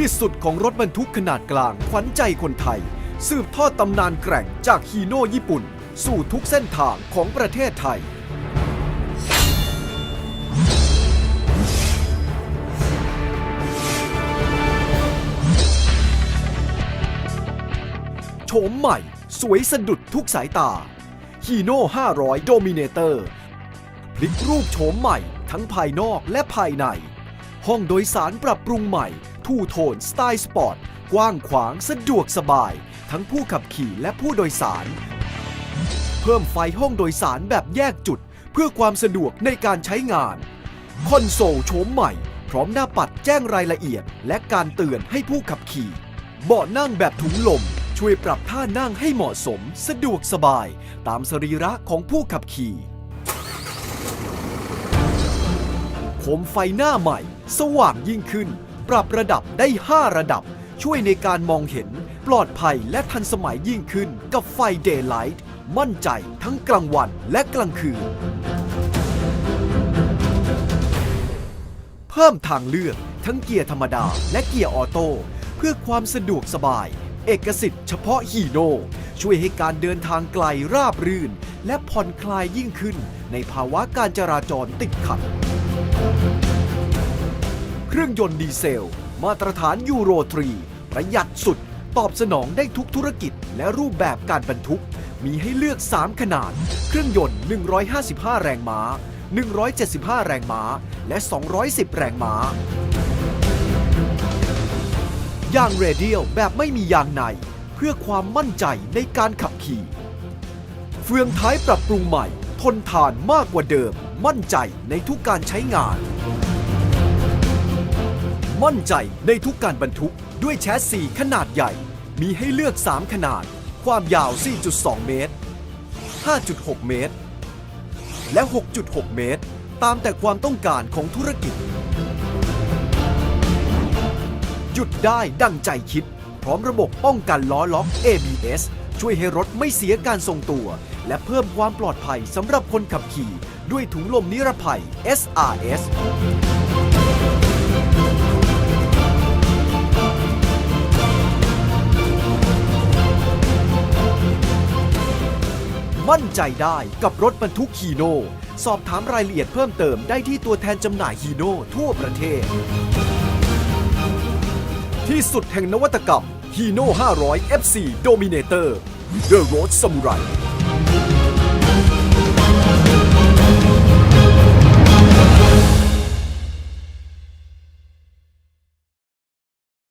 ที่สุดของรถบรรทุกขนาดกลางขวัญใจคนไทย สืบทอดตำนานแกร่งจากฮีโน่ญี่ปุ่น สู่ทุกเส้นทางของประเทศไทย โฉมใหม่สวยสะดุดทุกสายตาฮีโน่500 Dominator พลิกรูปโฉมใหม่ทั้งภายนอกและภายใน ห้องโดยสารปรับปรุงใหม่ ทูโทนสไตล์สปอร์ต กว้างขวางสะดวกสบาย ทั้งผู้ขับขี่และผู้โดยสาร เพิ่มไฟห้องโดยสารแบบแยกจุด เพื่อความสะดวกในการใช้งาน คอนโซลโฉมใหม่ พร้อมหน้าปัดแจ้งรายละเอียด และการเตือนให้ผู้ขับขี่ เบาะนั่งแบบถุงลม ช่วยปรับท่านั่งให้เหมาะสม สะดวกสบาย ตามสรีระของผู้ขับขี่โคมไฟหน้าใหม่ สว่างยิ่งขึ้น ปรับระดับได้ 5 ระดับ ช่วยในการมองเห็น ปลอดภัยและทันสมัยยิ่งขึ้นกับไฟ Daylight มั่นใจทั้งกลางวันและกลางคืน เพิ่มทางเลือกทั้งเกียร์ธรรมดาและเกียร์ออโต้เพื่อความสะดวกสบาย เอกสิทธิ์เฉพาะฮีโน่ช่วยให้การเดินทางไกลราบรื่น และผ่อนคลายยิ่งขึ้นในภาวะการจราจรติดขัด เครื่องยนต์ดีเซล มาตรฐานยูโร3ประหยัดสุด ตอบสนองได้ทุกธุรกิจและรูปแบบการบรรทุก มีให้เลือก 3 ขนาด เครื่องยนต์ 155 แรงม้า 175 แรงม้า และ 210 แรงม้ายางเรเดียลแบบไม่มียางใน เพื่อความมั่นใจในการขับขี่ เฟืองท้ายปรับปรุงใหม่ ทนทานมากกว่าเดิม มั่นใจในทุกการใช้งาน มั่นใจในทุกการบรรทุกด้วยแชสซีขนาดใหญ่ มีให้เลือก 3 ขนาด ความยาว 4.2 เมตร 5.6 เมตร และ 6.6 เมตร ตามแต่ความต้องการของธุรกิจ หยุดได้ดังใจคิด พร้อมระบบป้องกันล้อล็อก ABS ช่วยให้รถไม่เสียการทรงตัว และเพิ่มความปลอดภัยสำหรับคนขับขี่ ด้วยถุงลมนิรภัย SRS มั่นใจได้กับรถบรรทุกฮีโน่สอบถามรายละเอียดเพิ่มเติมได้ที่ตัวแทนจำหน่ายฮีโน่ทั่วประเทศ ที่สุดแห่งนวัตกรรมฮีโน่500 FC Dominator The Road Samurai